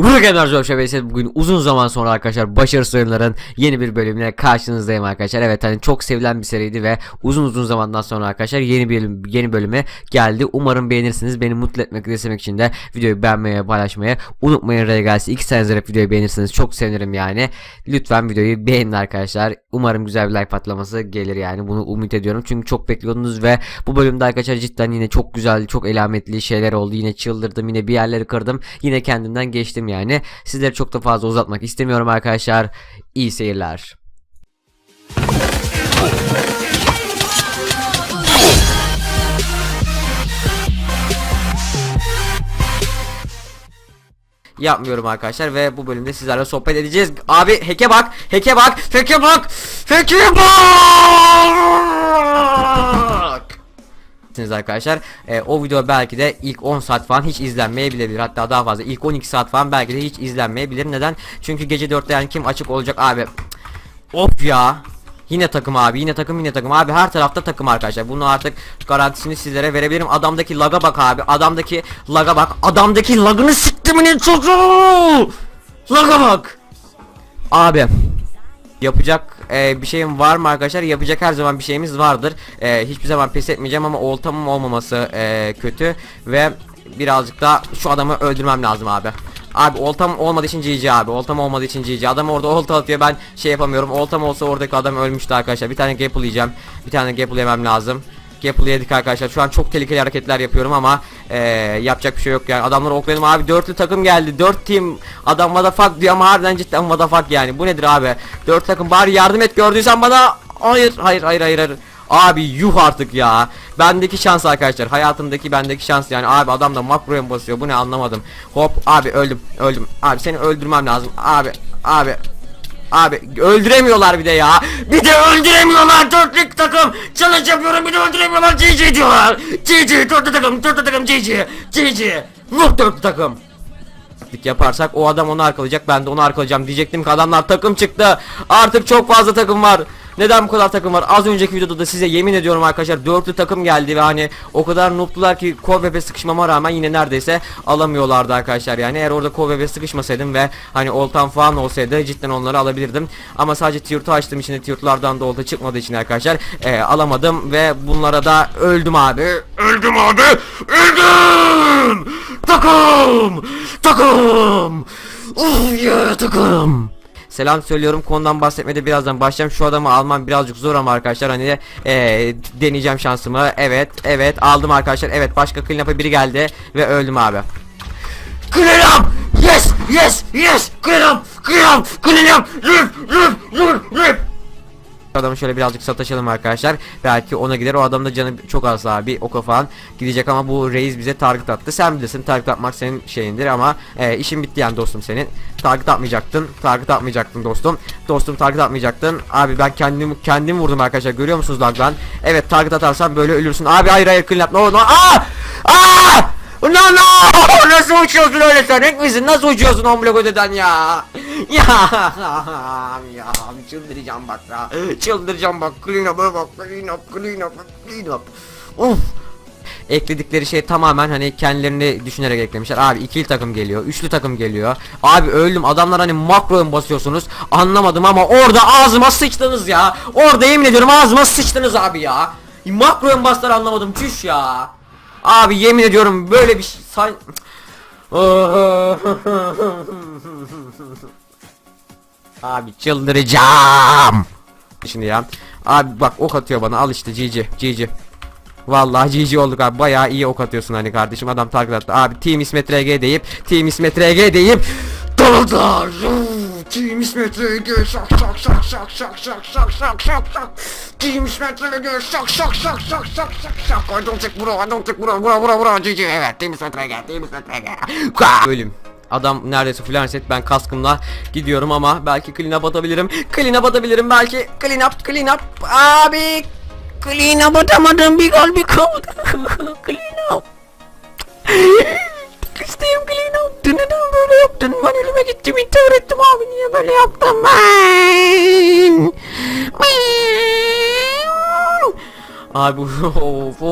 Uruk Enerji Hoşçakalın. Bugün uzun zaman sonra arkadaşlar Başarı Oyunların yeni bir bölümüne karşınızdayım arkadaşlar. Evet hani çok sevilen bir seriydi ve uzun uzun zamandan sonra arkadaşlar yeni bir yeni bölüme geldi. Umarım beğenirsiniz. Beni mutlu etmek istemek için de videoyu beğenmeye, paylaşmaya unutmayın. Regalsi 2 sene videoyu beğenirseniz çok sevinirim yani. Lütfen videoyu beğenin arkadaşlar. Umarım güzel bir like patlaması gelir yani. Bunu umut ediyorum. Çünkü çok bekliyordunuz ve bu bölümde arkadaşlar cidden yine çok güzel, çok elametli şeyler oldu. Yine çıldırdım, yine bir yerleri kırdım. Yine kendimden geçtim yani. Sizleri çok da fazla uzatmak istemiyorum arkadaşlar. İyi seyirler. Yapmıyorum arkadaşlar ve bu bölümde sizlerle sohbet edeceğiz. Abi heke bak, heke bak, heke bak, heke bak. Siz arkadaşlar. E, o video belki de ilk 10 saat falan hiç izlenmeyebilir. Hatta daha fazla ilk 12 saat falan belki de hiç izlenmeyebilir. Neden? Çünkü gece 4'te yani kim açık olacak abi? Of ya. Yine takım abi yine takım yine takım. Abi her tarafta takım arkadaşlar. Bunu artık garantisini sizlere verebilirim. Adamdaki laga bak abi. Adamdaki laga bak. Adamdaki lagını siktiminin çocuğu laga bak. Abi Yapacak e, bir şeyim var mı arkadaşlar? Yapacak her zaman bir şeyimiz vardır. E, hiçbir zaman pes etmeyeceğim ama oltamım olmaması e, kötü ve birazcık da şu adamı öldürmem lazım abi. Abi oltam olmadığı için GG abi. Oltam olmadığı için GG. Adam orada olta atıyor ben şey yapamıyorum. Oltam olsa oradaki adam ölmüştü arkadaşlar. Bir tane gapple yiyeceğim. Bir tane gapple yemem lazım. Gapple yedik arkadaşlar. Şu an çok tehlikeli hareketler yapıyorum ama eee, yapacak bir şey yok yani. Adamları oklayalım abi. Dörtlü takım geldi. Dört team. Adam motherfuck diyor ama harbiden cidden motherfuck yani. Bu nedir abi? Dört takım bari yardım et gördüysen bana. Hayır hayır hayır hayır. hayır. Abi yuh artık ya. Bendeki şans arkadaşlar. Hayatımdaki bendeki şans yani. Abi adam da makroya basıyor. Bu ne anlamadım. Hop abi öldüm. Öldüm. Abi seni öldürmem lazım. Abi abi Abi öldüremiyorlar bir de ya. Bir de öldüremiyorlar dörtlük takım. Challenge yapıyorum bir de öldüremiyorlar. GG diyorlar. GG dörtlü takım dörtlü takım GG. GG. Vuh dörtlü takım. Yaparsak o adam onu arkalayacak ben de onu arkalayacağım diyecektim ki adamlar takım çıktı. Artık çok fazla takım var. Neden bu kadar takım var? Az önceki videoda da size yemin ediyorum arkadaşlar dörtlü takım geldi ve hani o kadar noob'tular ki Kovbebe sıkışmama rağmen yine neredeyse alamıyorlardı arkadaşlar. Yani eğer orada Kovbebe sıkışmasaydım ve hani oltam falan olsaydı cidden onları alabilirdim. Ama sadece 2 açtığım için de tier 2'lardan da olta çıkmadığı için arkadaşlar e, alamadım ve bunlara da öldüm abi. Öldüm abi öldüm! Takım! Takım! Oh yeah takım Selam söylüyorum. Konudan bahsetmede birazdan başlayacağım. Şu adamı almam birazcık zor ama arkadaşlar hani e, deneyeceğim şansımı. Evet evet aldım arkadaşlar. Evet başka clean biri geldi ve öldüm abi. Clean yes yes yes! Clean up! Clean rip rip rip rip Adamı şöyle birazcık sataşalım arkadaşlar. Belki ona gider. O adam da canı çok az bir oka falan gidecek ama bu reis bize target attı. Sen bilirsin target atmak senin şeyindir ama e, işin bitti yani dostum senin. Target atmayacaktın. Target atmayacaktın dostum. Dostum target atmayacaktın. Abi ben kendim kendim vurdum arkadaşlar. Görüyor musunuz lagdan? Evet target atarsan böyle ölürsün. Abi hayır hayır clean up. No no. Aa! Aa! No no! Nasıl uçuyorsun öyle sen? Renk misin? Nasıl uçuyorsun Omblok ödeden ya? Ya ya çıldıracağım bak ya. Çıldıracağım bak. Clean up'a bak. Clean up, clean up, clean up. Of. Ekledikleri şey tamamen hani kendilerini düşünerek eklemişler. Abi ikili takım geliyor, üçlü takım geliyor. Abi öldüm. Adamlar hani makro basıyorsunuz? Anlamadım ama orada ağzıma sıçtınız ya. Orada yemin ediyorum ağzıma sıçtınız abi ya. Makro mu bastılar anlamadım. Çüş ya. Abi yemin ediyorum böyle bir şey. Abi çıldıracağım. Şimdi ya. Abi bak ok atıyor bana al işte GG GG. Vallahi GG olduk abi bayağı iyi ok atıyorsun hani kardeşim adam target attı. Abi Team İsmet RG deyip Team İsmet RG deyip Dalda Team İsmet RG şak şak şak şak şak şak şak şak şak şak Team İsmet RG şak şak şak şak şak şak şak I don't take bro I don't take bro bro bro bro GG evet Team İsmet RG Team İsmet RG Bölüm Adam neredeyse full set ben kaskımla gidiyorum ama belki clean up atabilirim. Clean up atabilirim belki. Clean up clean up. Abi clean up atamadım bir gol bir gol. clean up. İsteyim clean up. Neden böyle yaptın? Ben ölüme gittim intihar ettim abi niye böyle yaptın ben? Abi of of